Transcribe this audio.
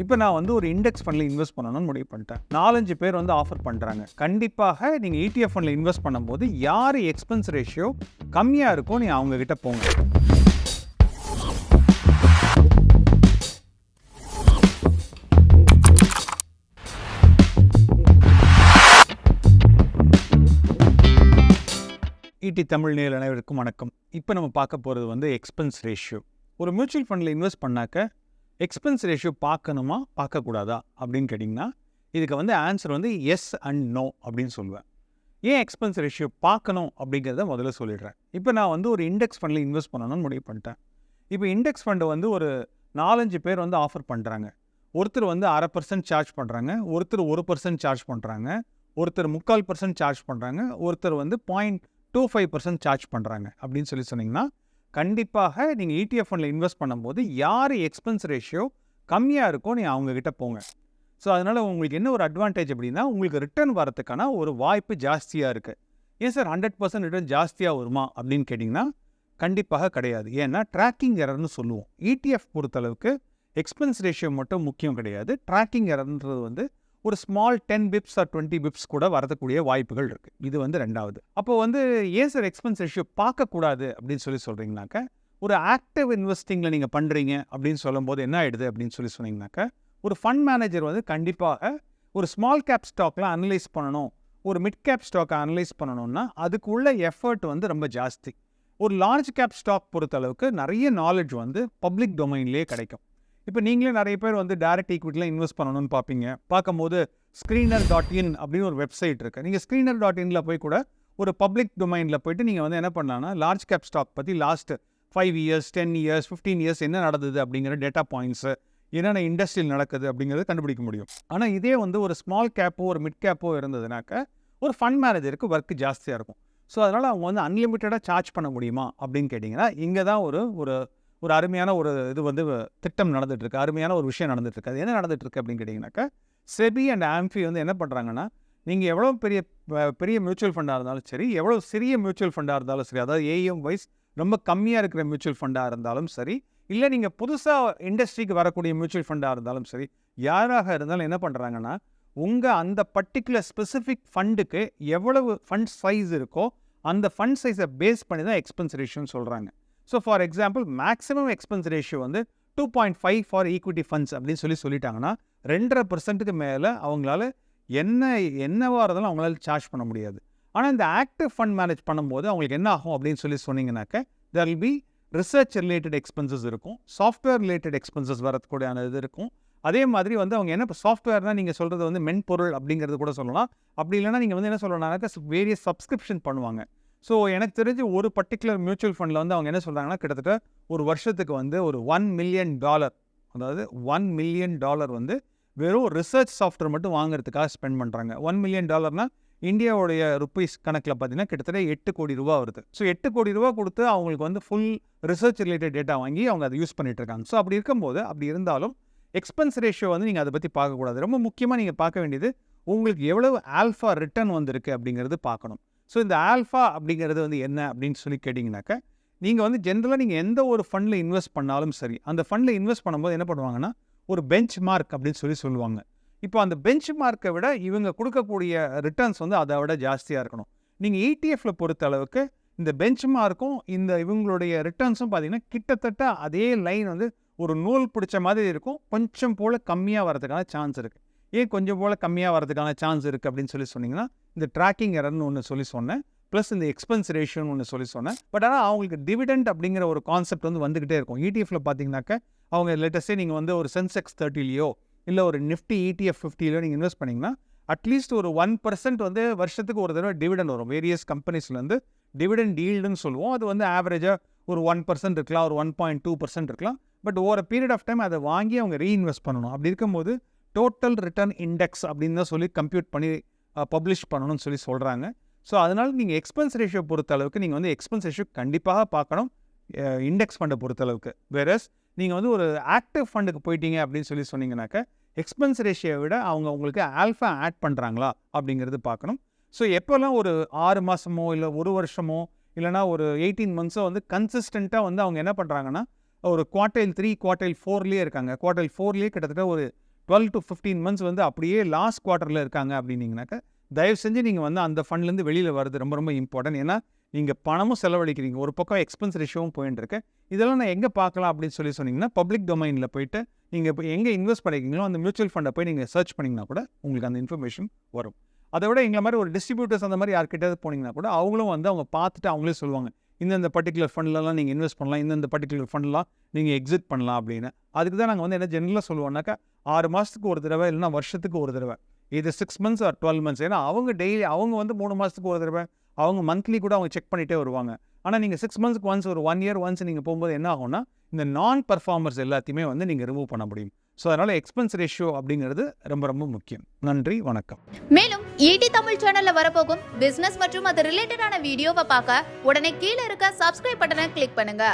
இப்போ நான் வந்து ஒரு இண்டெக்ஸ் ஃபண்டில் இன்வெஸ்ட் பண்ணணும்னு முடிவு பண்ணிட்டேன். நாலஞ்சு பேர் வந்து ஆஃபர் பண்ணுறாங்க கண்டிப்பாக நீங்கள் ஈடிஎஃப் ஃபண்டில் இன்வெஸ்ட் பண்ணும்போது யார் எக்ஸ்பென்ஸ் ரேஷியோ கம்மியாக இருக்கோ நீ அவங்கக்கிட்ட போங்க. ஈடி தமிழ் நேரில் அனைவருக்கும் வணக்கம். இப்போ நம்ம பார்க்க போகிறது வந்து எக்ஸ்பென்ஸ் ரேஷியோ ஒரு மியூச்சுவல் ஃபண்டில் இன்வெஸ்ட் பண்ணாக்க எக்ஸ்பென்ஸ் ரேஷியோ பார்க்கணுமா? பார்க்கக்கூடாதா? அப்படின்னு கேட்டிங்கன்னா இதுக்கு வந்து ஆன்சர் வந்து எஸ் அண்ட் நோ அப்படின்னு சொல்லுவேன். ஏன் எக்ஸ்பென்ஸ் ரேஷியோ பார்க்கணும் அப்படிங்கிறத முதல்ல சொல்லிடுறேன். இப்போ நான் வந்து ஒரு இண்டெக்ஸ் ஃபண்டில் இன்வெஸ்ட் பண்ணணும்னு முடிவு பண்ணிட்டேன். இப்போ இண்டெக்ஸ் ஃபண்டு வந்து ஒரு நாலஞ்சு பேர் வந்து ஆஃபர் பண்ணுறாங்க ஒருத்தர் வந்து அரை பர்சன்ட் சார்ஜ் பண்ணுறாங்க ஒருத்தர் ஒரு பர்சன்ட் சார்ஜ் பண்ணுறாங்க ஒருத்தர் முக்கால் பர்சன்ட் சார்ஜ் பண்ணுறாங்க ஒருத்தர் வந்து point two five percent charge பண்ணுறாங்க அப்படின்னு சொல்லி சொன்னீங்கன்னா கண்டிப்பாக நீங்கள் இடிஎஃப் ஃபண்டில் இன்வெஸ்ட் பண்ணும்போது யார் எக்ஸ்பென்ஸ் ரேஷியோ கம்மியாக இருக்கோ நீங்கள் அவங்கக்கிட்ட போங்க. ஸோ அதனால் உங்களுக்கு என்ன ஒரு அட்வான்டேஜ் அப்படின்னா உங்களுக்கு ரிட்டர்ன் வரத்துக்கான ஒரு வாய்ப்பு ஜாஸ்தியாக இருக்குது ஏன் சார் ஹண்ட்ரட் பர்சன்ட் ரிட்டர்ன் ஜாஸ்தியாக வருமா அப்படின்னு கேட்டிங்கன்னா கண்டிப்பாக கிடையாது. ஏன்னா ட்ராக்கிங் எரர்னு சொல்லுவோம். இடிஎஃப் பொறுத்தளவுக்கு எக்ஸ்பென்ஸ் ரேஷியோ மட்டும் முக்கியம் கிடையாது. ட்ராக்கிங் எரர்ன்றது வந்து ஒரு small ten pips or twenty pips கூட வரதக்கூடிய வாய்ப்புகள் இருக்குது இது வந்து ரெண்டாவது. அப்போ வந்து ஏன் சார் எக்ஸ்பென்ஸ் ரேஷியோ பார்க்கக்கூடாது அப்படின்னு சொல்லி சொல்கிறீங்கனாக்க ஒரு ஆக்டிவ் இன்வெஸ்டிங்கில் நீங்கள் பண்ணுறீங்க அப்படின்னு சொல்லும்போது என்ன ஆயிடுது அப்படின்னு சொல்லி சொன்னீங்கனாக்க ஒரு ஃபண்ட் மேனேஜர் வந்து கண்டிப்பாக ஒரு ஸ்மால் கேப் ஸ்டாக்லாம் அனலைஸ் பண்ணணும். ஒரு மிட் கேப் ஸ்டாக்கை அனலைஸ் பண்ணணும்னா அதுக்குள்ள எஃபர்ட் வந்து ரொம்ப ஜாஸ்தி. ஒரு லார்ஜ் கேப் ஸ்டாக் பொறுத்தளவுக்கு நிறைய நாலேஜ் வந்து பப்ளிக் டொமைன்லேயே கிடைக்கும். இப்போ நீங்களே நிறைய பேர் வந்து டேரக்ட் ஈக்விட்டியில் இன்வெஸ்ட் பண்ணணும்னு பார்ப்பீங்க. பார்க்கும்போது ஸ்க்ரீனர் டாட் இன் அப்படின்னு ஒரு வெப்சைட் இருக்குது நீங்கள் ஸ்க்ரீனர் டாட் இனில் போய் கூட ஒரு பப்ளிக் டொமைனில் போயிட்டு நீங்கள் வந்து என்ன பண்ணலாம்னா லார்ஜ் கேப் ஸ்டாக் பற்றி last five years ten years fifteen years என்ன நடந்தது அப்படிங்கிற டேட்டா பாயிண்ட்ஸு என்னென்ன இண்டஸ்ட்ரியில் நடக்குது அப்படிங்கிறத கண்டுபிடிக்க முடியும். ஆனால் இதே வந்து ஒரு ஸ்மால் கேப்போ ஒரு மிட் கேப்போ இருந்ததுனாக்க ஒரு ஃபண்ட் மேனேஜருக்கு ஒர்க் ஜாஸ்தியாக இருக்கும். ஸோ அதனால் அவங்க வந்து அன்லிமிட்டடாக சார்ஜ் பண்ண முடியுமா அப்படின்னு கேட்டிங்கன்னா இங்கே தான் ஒரு ஒரு ஒரு அருமையான ஒரு இது வந்து திட்டம் நடந்துகிட்ருக்கு அருமையான ஒரு விஷயம் நடந்துகிட்ருக்கு அது என்ன நடந்துட்டு இருக்கு அப்படின்னு கேட்டிங்கனாக்கா செபி அண்ட் ஆம்ஃபி வந்து என்ன பண்ணுறாங்கன்னா நீங்கள் எவ்வளோ பெரிய பெரிய மியூச்சுவல் ஃபண்டாக இருந்தாலும் சரி எவ்வளோ சிறிய மியூச்சுவல் ஃபண்டாக இருந்தாலும் சரி அதாவது ஏஎம் வைஸ் ரொம்ப கம்மியாக இருக்கிற மியூச்சுவல் ஃபண்டாக இருந்தாலும் சரி இல்லை நீங்கள் புதுசாக இண்டஸ்ட்ரிக்கு வரக்கூடிய மியூச்சுவல் ஃபண்டாக இருந்தாலும் சரி யாராக இருந்தாலும் என்ன பண்ணுறாங்கன்னா உங்கள் அந்த பர்டிகுலர் ஸ்பெசிஃபிக் ஃபண்டுக்கு எவ்வளவு ஃபண்ட் சைஸ் இருக்கோ அந்த ஃபண்ட் சைஸை பேஸ் பண்ணி தான் எக்ஸ்பென்ஸ் ரேஷியோன்னு சொல்கிறாங்க so for example maximum expense ratio வந்து two point five for equity funds அப்படின்னு சொல்லி சொல்லிட்டாங்கன்னா ரெண்டரை பர்சன்ட்டுக்கு மேலே அவங்களால என்ன என்னவாக இருந்தாலும் அவங்களால சார்ஜ் பண்ண முடியாது. ஆனால் இந்த ஆக்டிவ் ஃபண்ட் மேனேஜ் பண்ணும்போது அவங்களுக்கு என்ன ஆகும் அப்படின்னு சொல்லி சொன்னீங்கன்னாக்க there will be research related expenses இருக்கும் சாஃப்ட்வேர் ரிலேட்டட் எக்ஸ்பென்சஸ் வரக்கூடிய இது இருக்கும். அதே மாதிரி வந்து அவங்க என்ன இப்போ சாஃப்ட்வேர்னால் நீங்கள் சொல்கிறது வந்து மென்பொருள் அப்படிங்கிறது கூட சொல்லலாம். அப்படி இல்லைனா நீங்கள் வந்து என்ன சொல்லலாம்னாக்கா வேரியஸ் சப்ஸ்கிரிப்ஷன் பண்ணுவாங்க. ஸோ எனக்கு தெரிஞ்சு ஒரு பர்டிகுலர் மியூச்சுவல் ஃபண்டில் வந்து அவங்க என்ன சொல்கிறாங்கன்னா கிட்டத்தட்ட ஒரு வருஷத்துக்கு வந்து ஒரு ஒன் மில்லியன் டாலர் அதாவது ஒன் மில்லியன் டாலர் வந்து வெறும் ரிசர்ச் சாஃப்ட்வேர் மட்டும் வாங்குறதுக்காக ஸ்பெண்ட் பண்ணுறாங்க ஒன் மில்லியன் டாலர்னா இந்தியாவுடைய ருப்பீஸ் கணக்கில் பார்த்தீங்கன்னா கிட்டத்தட்ட எட்டு கோடி ரூபா வருது. ஸோ எட்டு கோடி ரூபா கொடுத்து அவங்களுக்கு வந்து ஃபுல் ரிசர்ச் ரிலேட்டட் டேட்டா வாங்கி அவங்க அதை யூஸ் பண்ணிட்டு இருக்காங்க. ஸோ அப்படி இருக்கும்போது அப்படி இருந்தாலும் எக்ஸ்பென்ஸ் ரேஷியோ வந்து நீங்கள் அதை பற்றி பார்க்கக்கூடாது. ரொம்ப முக்கியமாக நீங்கள் பார்க்க வேண்டியது உங்களுக்கு எவ்வளவு ஆல்ஃபா ரிட்டர்ன் வந்திருக்கு அப்படிங்கிறது பார்க்கணும். ஸோ இந்த ஆல்ஃபா அப்படிங்கிறது வந்து என்ன அப்படின்னு சொல்லி கேட்டிங்கனாக்கா நீங்கள் வந்து ஜென்ரலாக நீங்கள் எந்த ஒரு ஃபண்டில் இன்வெஸ்ட் பண்ணாலும் சரி அந்த ஃபண்டில் இன்வெஸ்ட் பண்ணும்போது என்ன பண்ணுவாங்கன்னா ஒரு பெஞ்ச் மார்க் அப்படின்னு சொல்லி சொல்லுவாங்க. இப்போ அந்த பெஞ்ச் மார்க்கை விட இவங்க கொடுக்கக்கூடிய ரிட்டர்ன்ஸ் வந்து அதை விட ஜாஸ்தியாக இருக்கணும். நீங்கள் இடிஎஃப்ல பொறுத்த அளவுக்கு இந்த பெஞ்ச் மார்க்கும் இந்த இவங்களுடைய ரிட்டர்ன்ஸும் பார்த்தீங்கன்னா கிட்டத்தட்ட அதே லைன் வந்து ஒரு நூல் பிடிச்ச மாதிரி இருக்கும். கொஞ்சம் போல் கம்மியாக வரதுக்கான சான்ஸ் இருக்குது ஏன் கொஞ்சம் போல் கம்மியாக வரதுக்கான சான்ஸ் இருக்குது அப்படின்னு சொல்லி சொன்னீங்கன்னா இந்த ட்ராக்கிங் எரர்னு ஒன்று சொல்லி சொன்னேன். ப்ளஸ் இந்த எக்ஸ்பென்ஸ் ரேஷியோன்னு ஒன்று சொல்லி சொன்னேன். பட் ஆனால் அவங்களுக்கு டிவிடெண்ட் அப்படிங்கிற ஒரு கான்செப்ட் வந்து வந்துக்கிட்டே இருக்கும். இடிஎஃப்ல பார்த்தீங்கன்னாக்க அவங்க லேட்டஸ்டே நீங்கள் வந்து ஒரு சென்செக்ஸ் தேர்ட்டிலேயோ இல்லை ஒரு நிஃப்டி இடிஎஃப் ஃபிஃப்டிலையோ நீங்கள் இன்வெஸ்ட் பண்ணிங்கன்னா அட்லீஸ்ட் ஒரு ஒன் பர்சன்ட் வந்து வருஷத்துக்கு ஒரு தடவை டிவிடெண்ட் வரும். வேரியஸ் கம்பெனிஸ்லேருந்து டிவிடெண்ட் ஈல்டுன்னு சொல்லுவோம். அது வந்து ஆவரேஜாக ஒரு ஒன் பர்சன்ட் இருக்கலாம் ஒரு ஒன் பாயிண்ட் டூ பர்சன்ட் இருக்கலாம். But over a period of time அதை வாங்கி அவங்க ரீஇன்வெஸ்ட் பண்ணணும். அப்படி இருக்கும்போது டோட்டல் ரிட்டர்ன் இண்டெக்ஸ் அப்படின்னு தான் சொல்லி கம்ப்யூட் பண்ணி பப்ளிஷ் பண்ணணும்னு சொல்லி சொல்கிறாங்க ஸோ அதனால் நீங்கள் எக்ஸ்பென்ஸ் ரேஷியோ பொறுத்த அளவுக்கு நீங்கள் வந்து எக்ஸ்பென்ஸ் ரேஷியோ கண்டிப்பாக பார்க்கணும். இண்டெக்ஸ் ஃபண்டை பொறுத்த அளவுக்கு வேறஸ் நீங்கள் வந்து ஒரு ஆக்டிவ் ஃபண்டுக்கு போயிட்டீங்க அப்படின்னு சொல்லி சொன்னீங்கன்னாக்க எக்ஸ்பென்ஸ் ரேஷியோ விட அவங்க உங்களுக்கு ஆல்ஃபா ஆட் பண்ணுறாங்களா அப்படிங்கிறது பார்க்கணும். ஸோ எப்போல்லாம் ஒரு ஆறு மாதமோ இல்லை ஒரு வருஷமோ இல்லைனா ஒரு எயிட்டீன் மந்த்ஸோ வந்து கன்சிஸ்டண்ட்டாக வந்து அவங்க என்ன பண்ணுறாங்கன்னா ஒரு குவார்டைல் த்ரீ குவார்டைல் ஃபோர்லேயே இருக்காங்க. குவார்டைல் ஃபோர்லேயே கிட்டத்தட்ட ஒரு டுவெல் டு ஃபிஃப்டீன் மந்த்ஸ் வந்து அப்படியே லாஸ்ட் குவார்ட்டரில் இருக்காங்க அப்படின்னீங்கனாக்கா தயவு செஞ்சு நீங்கள் வந்து அந்த ஃபண்ட்லேருந்து வெளியில் வர்றது ரொம்ப ரொம்ப இம்பார்ட்டன்ட் ஏன்னா நீங்கள் பணமும் செலவழிக்கிறீங்க. ஒரு பக்கம் எக்ஸ்பென்ஸ் ரேஷியோவும் போயிட்டு இருக்கு. இதெல்லாம் நான் எங்கே பார்க்கலாம் அப்படின்னு சொல்லி சொன்னீங்கன்னா பப்ளிக் டொமைனில் போயிட்டு நீங்கள் இப்போ எங்கே இன்வெஸ்ட் பண்ணிருக்கீங்களோ அந்த மியூச்சுவல் ஃபண்டை போய் நீங்கள் சர்ச் பண்ணிங்கன்னா கூட உங்களுக்கு அந்த இன்ஃபர்மேஷன் வரும். அதை விட எங்களை மாதிரி ஒரு டிஸ்ட்ரிபியூட்டர்ஸ் அந்த மாதிரி யார்கிட்ட போனீங்கன்னா கூட அவங்களும் வந்து அவங்க பார்த்துட்டு அவங்களே சொல்லுவாங்க. இந்தந்த பர்டிகுலர் ஃபண்ட்லலாம் நீங்கள் இன்வெஸ்ட் பண்ணலாம் இந்தந்த பர்டிகுலர் ஃபண்ட்லாம் நீங்கள் எக்ஸிட் பண்ணலாம் அப்படின்னு. அதுக்கு தான் நாங்கள் வந்து என்ன ஜென்ரலாக சொல்லுவோம்னாக்கா ஆறு மாதத்துக்கு ஒரு தடவை இல்லைனா வருஷத்துக்கு ஒரு தடவை. இது six months or twelve months ஏன்னா அவங்க டெய்லி அவங்க வந்து மூணு மாதத்துக்கு ஒரு தடவை அவங்க மந்த்லி கூட அவங்க செக் பண்ணிகிட்டே வருவாங்க. ஆனால் நீங்கள் சிக்ஸ் மந்த்ஸ்க்கு ஒன்ஸ் ஒரு ஒன் இயர் ஒன்ஸ் நீங்கள் போகும்போது என்ன ஆகும்னா இந்த நான் பர்ஃபார்மர்ஸ் எல்லாத்தையுமே வந்து நீங்கள் ரிமூவ் பண்ண முடியும். ஸோ அதனால் எக்ஸ்பென்ஸ் ரேஷியோ அப்படிங்கிறது ரொம்ப ரொம்ப முக்கியம். நன்றி வணக்கம். மேலும் ஈடி தமிழ் சேனலில் வரப்போகும் பிஸ்னஸ் மற்றும் அது ரிலேட்டடான வீடியோவை பார்க்க உடனே கீழே இருக்க சப்ஸ்கிரைப் பட்டனை கிளிக் பண்ணுங்க.